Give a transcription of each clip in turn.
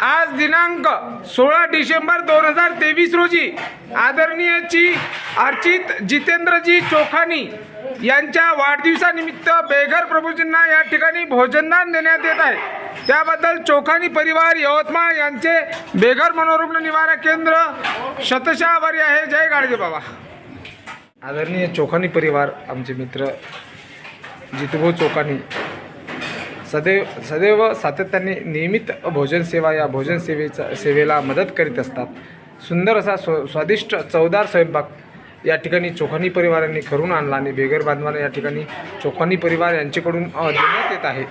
आज दिनांक सोळा डिसेंबर दोन हजार तेवीस रोजी आदरणीयची अर्चित जितेंद्रजी चोखानी यांच्या वाढदिवसानिमित्त बेघर प्रभूजींना या ठिकाणी भोजनदान देण्यात येत आहे. त्याबद्दल चोखानी परिवार यवतमाळ यांचे बेघर मनोरुग्ण निवारा केंद्र शतशावरी आभारी आहे. जय गाडगे बाबा. आदरणीय चोखानी परिवार आमचे मित्र जितुभाऊ चोखानी सदैव सदैव सातत्याने नियमित भोजन सेवा या भोजनसेवेचा सेवेला मदत करीत असतात. सुंदर असा स्व स्वादिष्ट चवदार स्वयंपाक या ठिकाणी चोखानी परिवारांनी करून आणला आणि बेगर बांधवांना या ठिकाणी चोखानी परिवार यांच्याकडून देण्यात येत आहे.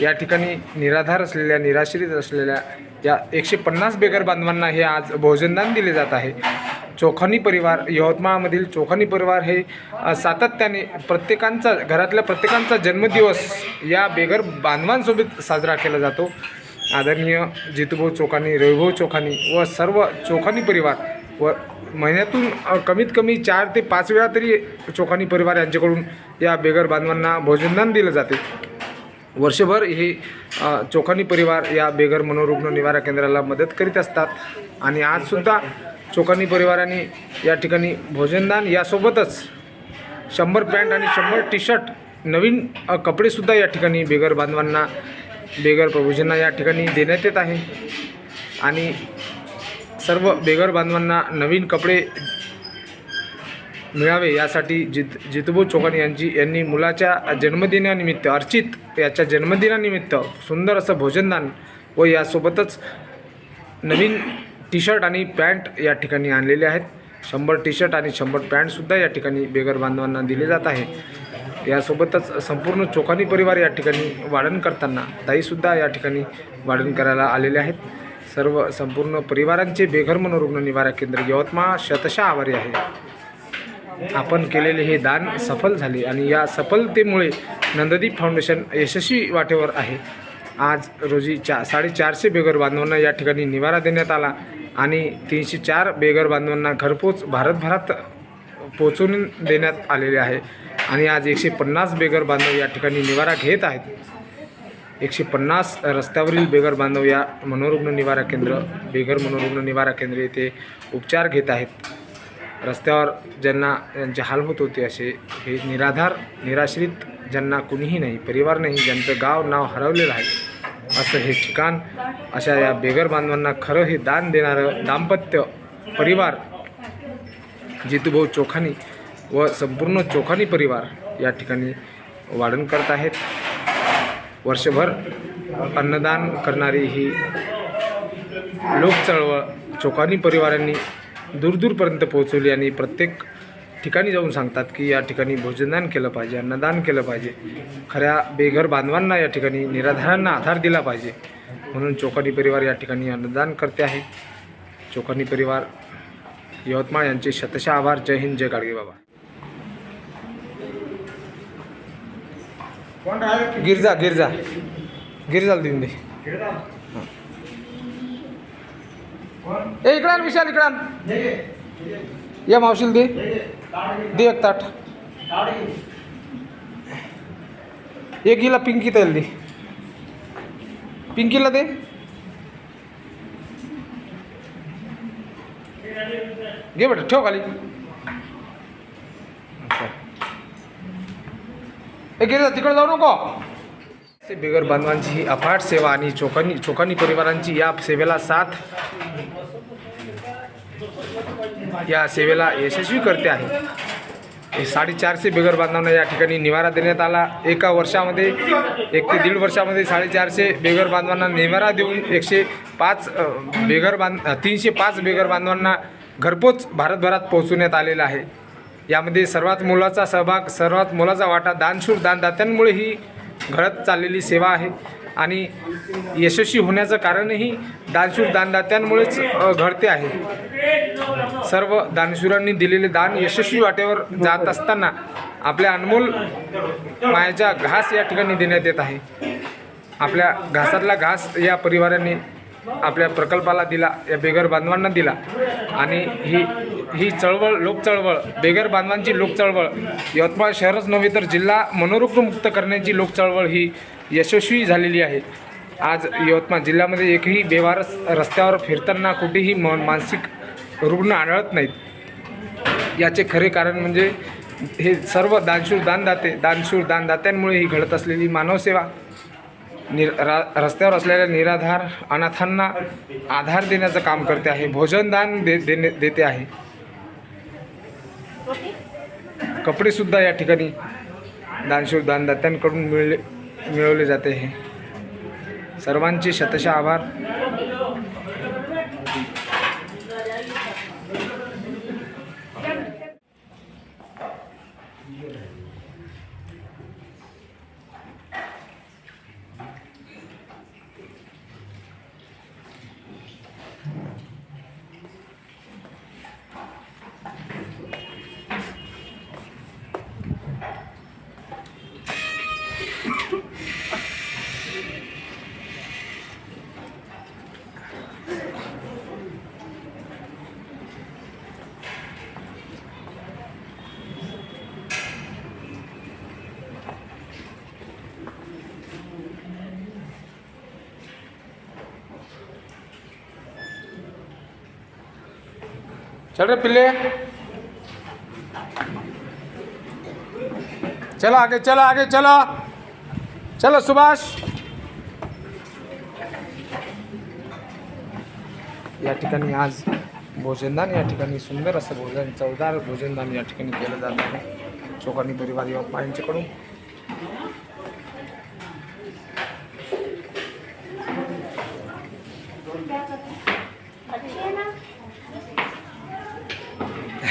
या ठिकाणी निराधार असलेल्या निराश्रित असलेल्या या एकशे पन्नास बेगर बांधवांना हे आज भोजनदान दिले जात आहे. चोखानी परिवार यवतमाळमधील चोखानी परिवार हे सातत्याने प्रत्येकांचा घरातल्या प्रत्येकांचा जन्मदिवस या बेघर बांधवांसोबत साजरा केला जातो. आदरणीय जितूभाऊ चोखानी रविभाऊ चोखानी व सर्व चोखानी परिवार व महिन्यातून कमीत कमी चार ते पाच वेळा तरी चोखानी परिवार यांच्याकडून या बेघर बांधवांना भोजनदान दिलं जाते. वर्षभर हे चोखानी परिवार या बेघर मनोरुग्ण निवारा केंद्राला मदत करीत असतात आणि आजसुद्धा चोकानी परिवाराने या ठिकाणी भोजनदान यासोबतच शंभर पॅन्ट आणि शंभर टी शर्ट नवीन कपडेसुद्धा या ठिकाणी बेघर बांधवांना बेगर प्रभूजींना या ठिकाणी देण्यात येत आहे. आणि सर्व बेघर बांधवांना नवीन कपडे मिळावे यासाठी जित जितबू चौहान यांची यांनी मुलाच्या जन्मदिनानिमित्त अर्चित याच्या जन्मदिनानिमित्त सुंदर असं भोजनदान व यासोबतच नवीन टी शर्ट आणि पॅन्ट या ठिकाणी आणलेले आहेत. शंभर टी शर्ट आणि शंभर पॅन्टसुद्धा या ठिकाणी बेगर बांधवांना दिले जात आहे. यासोबतच संपूर्ण चोखानी परिवार या ठिकाणी वाढण करताना ताईसुद्धा या ठिकाणी वाढण करायला आलेले आहेत. सर्व संपूर्ण परिवारांचे बेघर मनोरुग्ण निवारा केंद्र यवतमाळ शतशा आभारी आहे. आपण केलेले हे दान सफल झाले आणि या सफलतेमुळे नंददीप फाउंडेशन यशस्वी वाटेवर आहे. आज रोजी चा साडेचारशे बेघर बांधवांना या ठिकाणी निवारा देण्यात आला. आणि तीनशे चार बेघर बांधवांना घरपोच भारतभरात पोचवून देण्यात आलेले आहे. आणि आज एकशे पन्नास बेघर बांधव या ठिकाणी निवारा घेत आहेत. एकशे पन्नास रस्त्यावरील बेघर बांधव या मनोरुग्ण निवारा केंद्र बेघर मनोरुग्ण निवारा केंद्र येथे उपचार घेत आहेत. रस्त्यावर ज्यांना ज्यांचे हाल होत होते असे हे निराधार निराश्रित ज्यांना कुणीही नाही परिवार नाही ज्यांचं गाव नाव हरवलेलं आहे. असं हे ठिकाण अशा या बेघर बांधवांना खरं हे दान देणारं दाम्पत्य परिवार जितूभाऊ चोखानी व संपूर्ण चोखानी परिवार या ठिकाणी वाढण करत आहेत. वर्षभर अन्नदान करणारी ही लोकचळवळ चोखानी परिवारांनी दूरदूरपर्यंत पोहोचवली आणि प्रत्येक ठिकाणी जाऊन सांगतात की या ठिकाणी भोजनदान केलं पाहिजे अन्नदान केलं पाहिजे. खऱ्या बेघर बांधवांना या ठिकाणी निराधारांना आधार दिला पाहिजे. म्हणून चोखानी परिवार या ठिकाणी अन्नदान करते आहे. चोखानी परिवार यवतमाळ यांचे शतशः आभार. जय हिंद जय गाडगे बाबा. गिरजा गिरजा. गिरजाला देऊन दे. ए इकडं विशाल इकडं. या मावशील दे. दे एक ताट. एकीला पिंकी त्याला दे. पिंकीला दे. घे बेटा ठेव खाली. ए गिरजा तिकडे जाऊ नको. ते बिगर बांधवांची ही अफाट सेवा आणि चोकानी चोखानी परिवारांची या सेवेला साथ. या सेवेला यशस्वी करते आहे. साडेचारशे बेघर बांधवांना या ठिकाणी निवारा देण्यात आला. एका वर्षामध्ये एक ते दीड वर्षामध्ये साडेचारशे बेघर बांधवांना निवारा देऊन एकशे पाच बेगर बेघर बांध तीनशे पाच बेघर बांधवांना घरपोच भारतभरात पोहोचवण्यात आलेला आहे. यामध्ये सर्वात मोलाचा सहभाग सर्वात मोलाचा वाटा दानशूर दानदात्यांमुळे ही घडत चाललेली सेवा आहे. आणि यशस्वी होण्याचं कारणही दानशूर दानदात्यांमुळेच घडते आहे. सर्व दानशूरांनी दिलेले दान यशस्वी वाटेवर जात असताना आपल्या अनमोल मायाच्या घास या ठिकाणी देण्यात येत आहे. आपल्या घासातला घास या परिवाराने आपल्या प्रकल्पाला दिला या बेघर बांधवांना दिला आणि ही ही चळवळ लोकचळवळ बेगर बेघर बांधवांची लोकचळवळ यवतमाळ शहरच नव्हे तर जिल्हा मनोरुग्णमुक्त करण्याची लोकचळवळ ही यशस्वी झालेली आहे. आज यवतमाळ जिल्ह्यामध्ये एकही बेवारस रस्त्यावर फिरताना कुठेही म मानसिक रुग्ण आढळत नाहीत. याचे खरे कारण म्हणजे हे सर्व दानशूर दानदाते दानशूर दानदात्यांमुळे ही घडत असलेली मानवसेवा निर रा रस्त्यावर असलेल्या निराधार अनाथांना आधार देण्याचं काम करते आहे भोजनदान दे देणे देते आहे. कपडेसुद्धा या ठिकाणी दानशूर दानदात्यांकडून मिळले मिळवले जाते हे. सर्वांचे शतशः आभार. चल रे पिल्ले. चलो आगे चलो आगे चलो. चलो सुभाष. या ठिकाणी आज भोजनदान या ठिकाणी सुंदर असं भोजन चवदार भोजनदान या ठिकाणी केलं जात आहे. चोकानी परिवार यवतमाळ यांच्याकडून